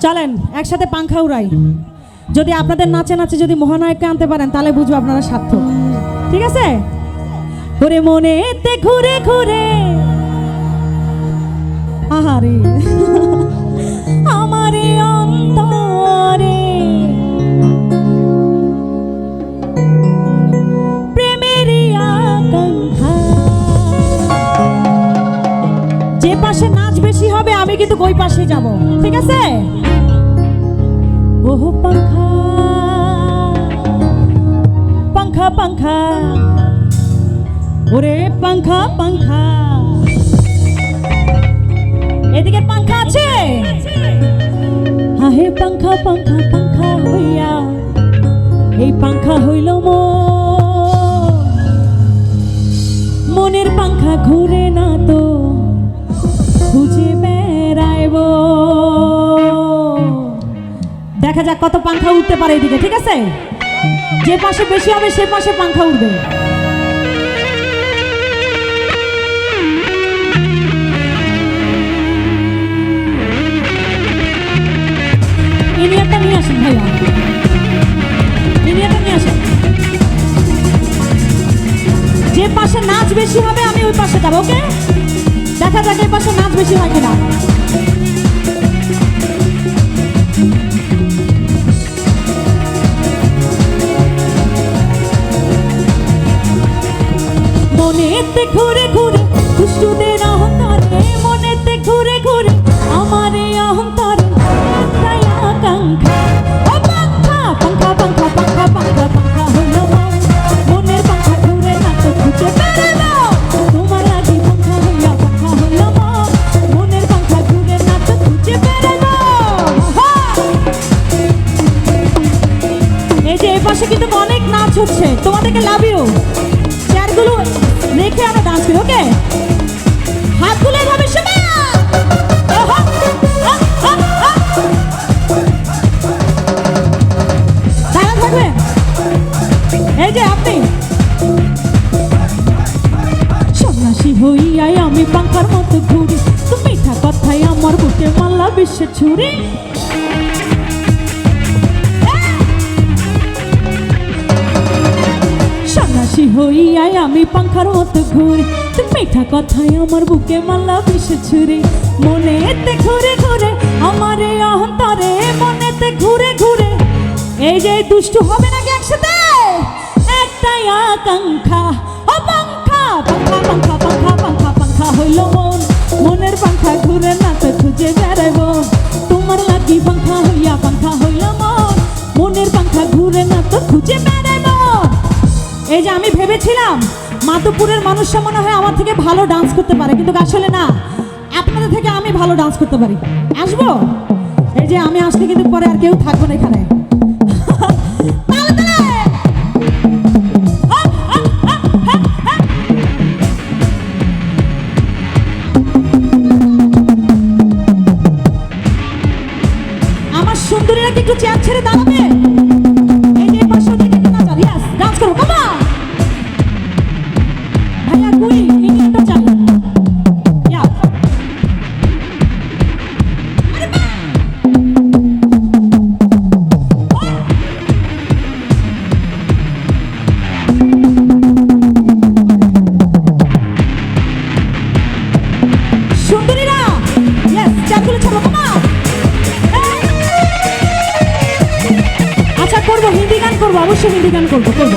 চলেন, একসাথে পাংখা উড়াই। যদি আপনাদের নাচে নাচে যদি মহানায়ককে আনতে পারেন, তাহলে বুঝব আপনারা সার্থক। ঠিক আছে? ওরে মনেতে ঘুরে ঘুরে। আহারে। আমারে অন্তরে। যে পাশে নাচ বেশি হবে, আমি কিন্তু ওই পাশে যাব। ঠিক আছে? ওহ পাংখা পাংখা পাংখা ওরে পাংখা পাংখা এদিকে পাংখা আছে হাহে পাংখা পাংখা পাংখা হইয়া এই পাংখা দেখা যাক কত পাংখা উঠতে পারে এদিকে, ঠিক আছে? যে পাশে বেশি হবে, সে পাশে পাংখা উঠবে নিয়ে আসেন ভাইয়া। নিয়ে আসেন। যে পাশে নাচ বেশি হবে, আমি ওই পাশে যাব, ওকে? দেখা যাক এই পাশে নাচ বেশি হয় কিনা। মনেতে ঘুরে ঘুরে দুষ্টুদের হইয়াই আমি পাঙ্খার মতো ঘুরি। তুমি মিঠা কথাই আমার বুকে মাল্লা বিশ্বের ছুরি। সন্ন্যাসী হইয়াই আমি পাখার মতো ঘুরি। তুই মিঠা কথাই আমার বুকে মাল্লা বিষে ছুরি। মনেতে ঘুরে ঘুরে, আমার অহন্তরে মনেতে ঘুরে ঘুরে। এই যে দুষ্টু হবে নাকি একসাথে? একটাই আকাঙ্ক্ষা ও হইল মন। মনের পাঙ্খা ঘুরে না তো খুঁজে বেড়াইব। তোমার লাগি পাঙ্খা হইয়া পাঙ্খা হইল মন। মনের পাঙ্খা ঘুরে না তো খুঁজে বেড়াইব। এই যে আমি ভেবেছিলাম, মাধবপুরের মানুষরা মনে হয় আমার থেকে ভালো ডান্স করতে পারে, কিন্তু আসলে না। আপনাদের থেকে আমি ভালো ডান্স করতে পারি। আসব? এই যে আমি আসলে কিন্তু পরে আর কেউ থাকব না এখানে। সুন্দরীরা কি একটু চেয়ার ছেড়ে দাঁড়াবে? ভাইয়া করব অবশ্যই নিবেদন করব করব।